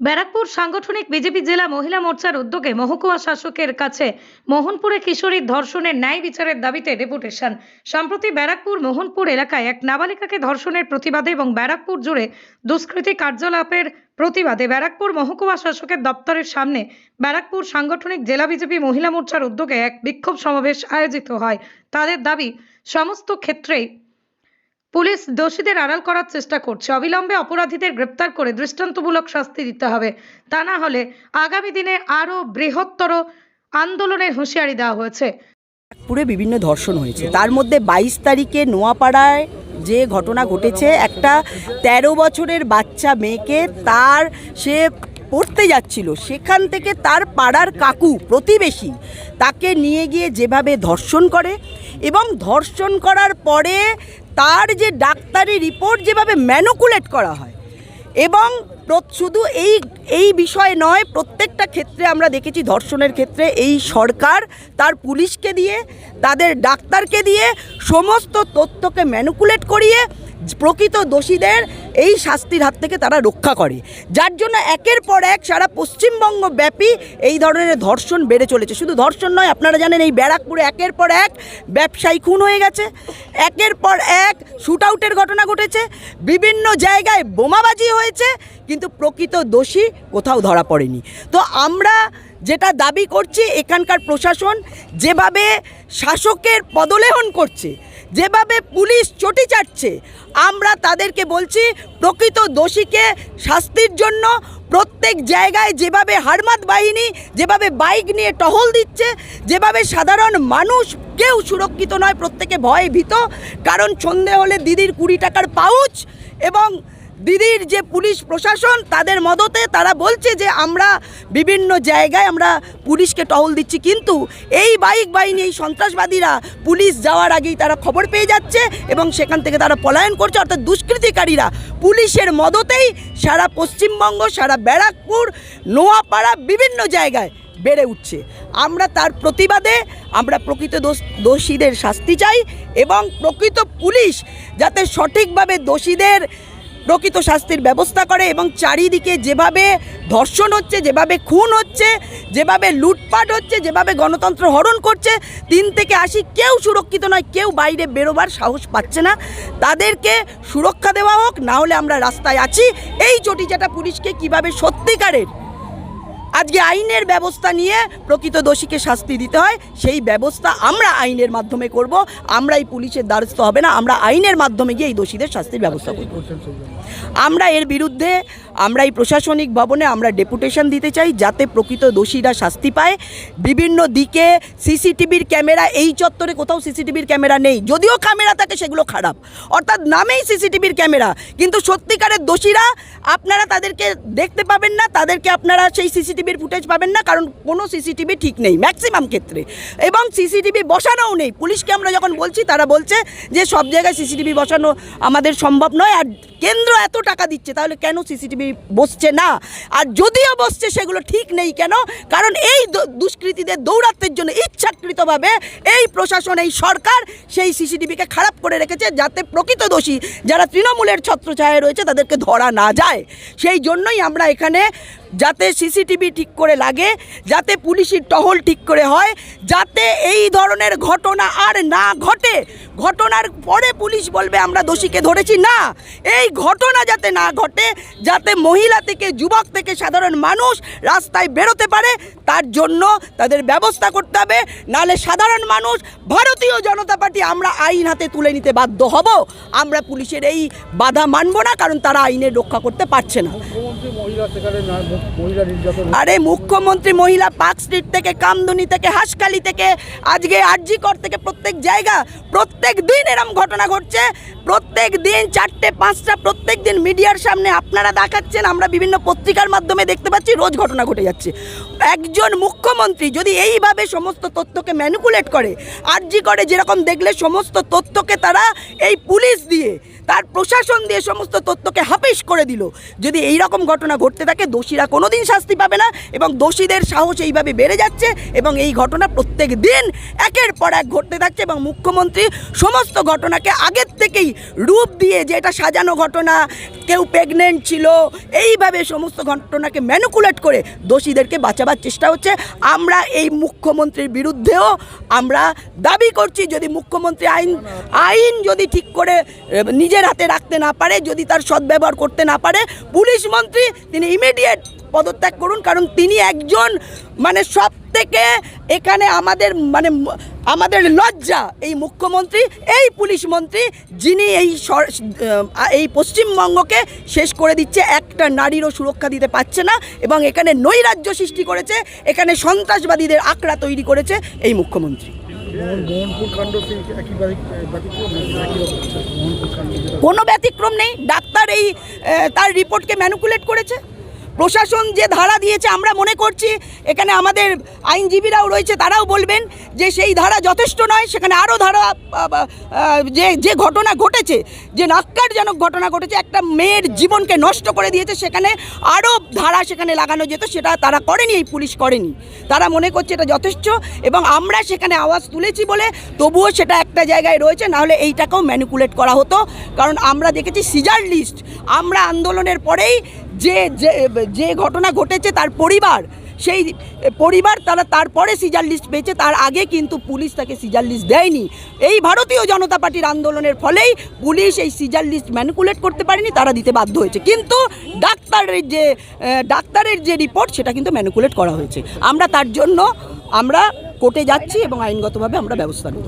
ব্যারাকপুর সাংগঠনিক বিজেপি জেলা মহিলা মোর্চার উদ্যোগে মহকুমা শাসকের কাছে মোহনপুরে কিশোরীর ধর্ষণের ন্যায় বিচারের দাবিতে ডেপুটেশন। সম্প্রতি ব্যারাকপুর মোহনপুর এলাকায় এক নাবালিকাকে ধর্ষণের প্রতিবাদে এবং ব্যারাকপুর জুড়ে দুষ্কৃতী কার্যকলাপের প্রতিবাদে ব্যারাকপুর মহকুমা শাসকের দপ্তরের সামনে ব্যারাকপুর সাংগঠনিক জেলা বিজেপি মহিলা মোর্চার উদ্যোগে এক বিক্ষোভ সমাবেশ আয়োজিত হয়। তাদের দাবি, সমস্ত ক্ষেত্রেই পুলিশ দোষীদের আড়াল করার চেষ্টা করছে। অবিলম্বে অপরাধীদের গ্রেপ্তার করে দৃষ্টান্তমূলক শাস্তি দিতে হবে। তা না হলে আগামী দিনে আরও বৃহত্তর আন্দোলনের হুঁশিয়ারি দেওয়া হয়েছে। পুরে বিভিন্ন ধর্ষণ হয়েছে। তার মধ্যে বাইশ তারিখে নোয়াপাড়ায় যে ঘটনা ঘটেছে, একটা ১৩ বছরের বাচ্চা মেয়েকে তার সে পড়তে যাচ্ছিল। সেখান থেকে তার পাড়ার কাকু প্রতিবেশী তাকে নিয়ে গিয়ে যেভাবে ধর্ষণ করে এবং ধর্ষণ করার পরে তার যে ডাক্তারি রিপোর্ট যেভাবে ম্যানুকুলেট করা হয়, এবং শুধু এই এই বিষয় নয়, প্রত্যেকটা ক্ষেত্রে আমরা দেখেছি ধর্ষণের ক্ষেত্রে এই সরকার তার পুলিশকে দিয়ে, তাদের ডাক্তারকে দিয়ে সমস্ত তথ্যকে ম্যানুকুলেট করিয়ে, প্রকৃত দোষীদের এই শাস্তির হাত থেকে তারা রক্ষা করে। যার জন্য একের পর এক সারা পশ্চিমবঙ্গ ব্যাপী এই ধরনের ধর্ষণ বেড়ে চলেছে। শুধু ধর্ষণ নয়, আপনারা জানেন এই ব্যারাকপুরে একের পর এক ব্যবসায়ী খুন হয়ে গেছে। একের পর এক শুট আউটের ঘটনা ঘটেছে। বিভিন্ন জায়গায় বোমাবাজি হয়েছে, কিন্তু প্রকৃত দোষী কোথাও ধরা পড়েনি। তো আমরা যেটা দাবি করছি, এখানকার প্রশাসন যেভাবে শাসকের পদলেহন করছে যেভাবে পুলিশ চটি চাটছে, আমরা তাদেরকে বলছি, প্রকৃত দোষীকে শাস্তির জন্য প্রত্যেক জায়গায় যেভাবে হারমাত বাহিনী, যেভাবে বাইক নিয়ে টহল দিচ্ছে, যেভাবে সাধারণ মানুষ কেউ সুরক্ষিত নয়, প্রত্যেকে ভয়ে ভীত। কারণ সন্ধে হলে দিদির কুড়ি টাকার পাউচ এবং দিদির যে পুলিশ প্রশাসন, তাদের মদতে তারা বলছে যে আমরা বিভিন্ন জায়গায় আমরা পুলিশকে টহল দিচ্ছি। কিন্তু এই বাইক বাহিনী, এই সন্ত্রাসবাদীরা পুলিশ যাওয়ার আগেই তারা খবর পেয়ে যাচ্ছে এবং সেখান থেকে তারা পলায়ন করছে। অর্থাৎ দুষ্কৃতিকারীরা পুলিশের মদতেই সারা পশ্চিমবঙ্গ, সারা ব্যারাকপুর, নোয়াপাড়া বিভিন্ন জায়গায় বেড়ে উঠছে। আমরা তার প্রতিবাদে আমরা প্রকৃত দোষ, দোষীদের শাস্তি চাই এবং প্রকৃত পুলিশ যাতে সঠিকভাবে দোষীদের প্রকৃত শাস্তির ব্যবস্থা করে এবং চারিদিকে যেভাবে ধর্ষণ হচ্ছে, যেভাবে খুন হচ্ছে, যেভাবে লুটপাট হচ্ছে, যেভাবে গণতন্ত্র হরণ করছে, তিন থেকে আশি কেউ সুরক্ষিত নয়, কেউ বাইরে বেরোবার সাহস পাচ্ছে না। তাদেরকে সুরক্ষা দেওয়া হোক, না হলে আমরা রাস্তায় আছি। এই চটিচাটা পুলিশকে কীভাবে সত্যিকারের আজকে আইনের ব্যবস্থা নিয়ে প্রকৃত দোষীকে শাস্তি দিতে হয়, সেই ব্যবস্থা আমরা আইনের মাধ্যমে করব। আমরা এই পুলিশের দ্বারস্থ হবে না, আমরা আইনের মাধ্যমে গিয়ে এই দোষীদের শাস্তির ব্যবস্থা করব। আমরা এর বিরুদ্ধে, আমরা এই প্রশাসনিক ভবনে আমরা ডেপুটেশন দিতে চাই যাতে প্রকৃত দোষীরা শাস্তি পায়। বিভিন্ন দিকে সিসিটিভির ক্যামেরা, এই চত্বরে কোথাও সিসিটিভির ক্যামেরা নেই। যদিও ক্যামেরা থাকে, সেগুলো খারাপ। অর্থাৎ নামেই সিসিটিভির ক্যামেরা। কিন্তু সত্যিকারের দোষীরা আপনারা তাদেরকে দেখতে পাবেন না, তাদেরকে আপনারা সেই সিসিটিভির ফুটেজ পাবেন না, কারণ কোনো সিসিটিভি ঠিক নেই, ম্যাক্সিমাম ক্ষেত্রে। এবং সিসিটিভি বসানোও নেই। পুলিশকে আমরা যখন বলছি, তারা বলছে যে সব জায়গায় সিসিটিভি বসানো আমাদের সম্ভব নয়। আর কেন্দ্র এত টাকা দিচ্ছে, তাহলে কেন সিসিটিভি বসছে না? আর যদিও বসছে, সেগুলো ঠিক নেই কেন? কারণ এই দুষ্কৃতীদের দৌরাত্মের জন্য ইচ্ছাকৃতভাবে এই প্রশাসন, এই সরকার সেই সিসিটিভিকে খারাপ করে রেখেছে, যাতে প্রকৃত দোষী যারা তৃণমূলের ছত্রছায়ায় রয়েছে, তাদেরকে ধরা না যায়। সেই জন্যই আমরা এখানে যাতে সিসিটিভি ঠিক করে লাগে, যাতে পুলিশের টহল ঠিক করে হয়, যাতে এই ধরনের ঘটনা আর না ঘটে। ঘটনার পরে পুলিশ বলবে, আমরা দোষীকে ধরেছি। না, এই ঘটনা যাতে না ঘটে, যাতে মহিলা থেকে, যুবক থেকে সাধারণ মানুষ রাস্তায় বেরোতে পারে, তার জন্য তাদের ব্যবস্থা করতে হবে। নাহলে সাধারণ মানুষ, ভারতীয় জনতা পার্টি, আমরা আইন হাতে তুলে নিতে বাধ্য হব। আমরা পুলিশের এই বাধা মানব না, কারণ তারা আইনের রক্ষা করতে পারছে না আরে মুখ্যমন্ত্রী মহিলা পার্ক স্ট্রিট থেকে, কামদুনি থেকে হাসকালি থেকে, আজকে আরজিকর থেকে প্রত্যেক জায়গা, প্রত্যেক দিন এরম ঘটনা ঘটছে। প্রত্যেক দিন চারটে, পাঁচটা, প্রত্যেক দিন মিডিয়ার সামনে আপনারা দেখাচ্ছেন, আমরা বিভিন্ন পত্রিকার মাধ্যমে দেখতে পাচ্ছি, রোজ ঘটনা ঘটে যাচ্ছে। একজন মুখ্যমন্ত্রী যদি এইভাবে সমস্ত তথ্যকে ম্যানিপুলেট করে, আর্জি করে যেরকম দেখলে সমস্ত তথ্যকে তারা এই পুলিশ দিয়ে, তার প্রশাসন দিয়ে সমস্ত তথ্যকে হাফিস করে দিল। যদি এই রকম ঘটনা ঘটতে থাকে, দোষীরা কোনো দিন শাস্তি পাবে না এবং দোষীদের সাহস এইভাবে বেড়ে যাচ্ছে এবং এই ঘটনা প্রত্যেক দিন একের পর এক ঘটতে থাকছে এবং মুখ্যমন্ত্রী সমস্ত ঘটনাকে আগের থেকেই রূপ দিয়ে যে এটা সাজানো ঘটনা, কেউ প্রেগনেন্ট ছিল, এইভাবে সমস্ত ঘটনাকে ম্যানুকুলেট করে দোষীদেরকে বাঁচাবার চেষ্টা হচ্ছে। আমরা এই মুখ্যমন্ত্রীর বিরুদ্ধেও আমরা দাবি করছি, যদি মুখ্যমন্ত্রী আইন আইন যদি ঠিক করে নিজের হাতে রাখতে না পারে, যদি তার সদ্ব্যবহার করতে না পারে, পুলিশ মন্ত্রী তিনি ইমিডিয়েট পদত্যাগ করুন, কারণ তিনি একজন মানে সব থেকে এখানে আমাদের মানে আমাদের লজ্জা। এই মুখ্যমন্ত্রী, এই পুলিশ মন্ত্রী, যিনি এই এই পশ্চিমবঙ্গকে শেষ করে দিচ্ছে, একটা নারীরও সুরক্ষা দিতে পারছে না এবং এখানে নৈরাজ্য সৃষ্টি করেছে, এখানে সন্ত্রাসবাদীদের আঁকড়া তৈরি করেছে এই মুখ্যমন্ত্রী। কোনো ব্যতিক্রম নেই, ডাক্তার এই তার রিপোর্টকে ম্যানুকুলেট করেছে। প্রশাসন যে ধারা দিয়েছে, আমরা মনে করছি এখানে আমাদের আইনজীবীরাও রয়েছে, তারাও বলবেন যে সেই ধারা যথেষ্ট নয়, সেখানে আরও ধারা যে যে ঘটনা ঘটেছে, যে নাক্কারজনক ঘটনা ঘটেছে, একটা মেয়ের জীবনকে নষ্ট করে দিয়েছে, সেখানে আরও ধারা সেখানে লাগানো যেত, সেটা তারা করেনি, এই পুলিশ করেনি। তারা মনে করছে এটা যথেষ্ট এবং আমরা সেখানে আওয়াজ তুলেছি বলে, তবুও সেটা একটা জায়গায় রয়েছে, নাহলে এইটাকেও ম্যানিকুলেট করা হতো। কারণ আমরা দেখেছি, সিজার লিস্ট আমরা আন্দোলনের পরেই যে যে ঘটনা ঘটেছে তার পরিবার, সেই পরিবার তারা তারপরে সিজার লিস্ট পেয়েছে, তার আগে কিন্তু পুলিশ তাকে সিজার লিস্ট দেয়নি। এই ভারতীয় জনতা পার্টির আন্দোলনের ফলেই পুলিশ এই সিজার লিস্ট ম্যানিকুলেট করতে পারেনি, তারা দিতে বাধ্য হয়েছে। কিন্তু ডাক্তারের যে ডাক্তারের যে রিপোর্ট, সেটা কিন্তু ম্যানিকুলেট করা হয়েছে। আমরা তার জন্য আমরা কোর্টে যাচ্ছি এবং আইনগতভাবে আমরা ব্যবস্থা নেব।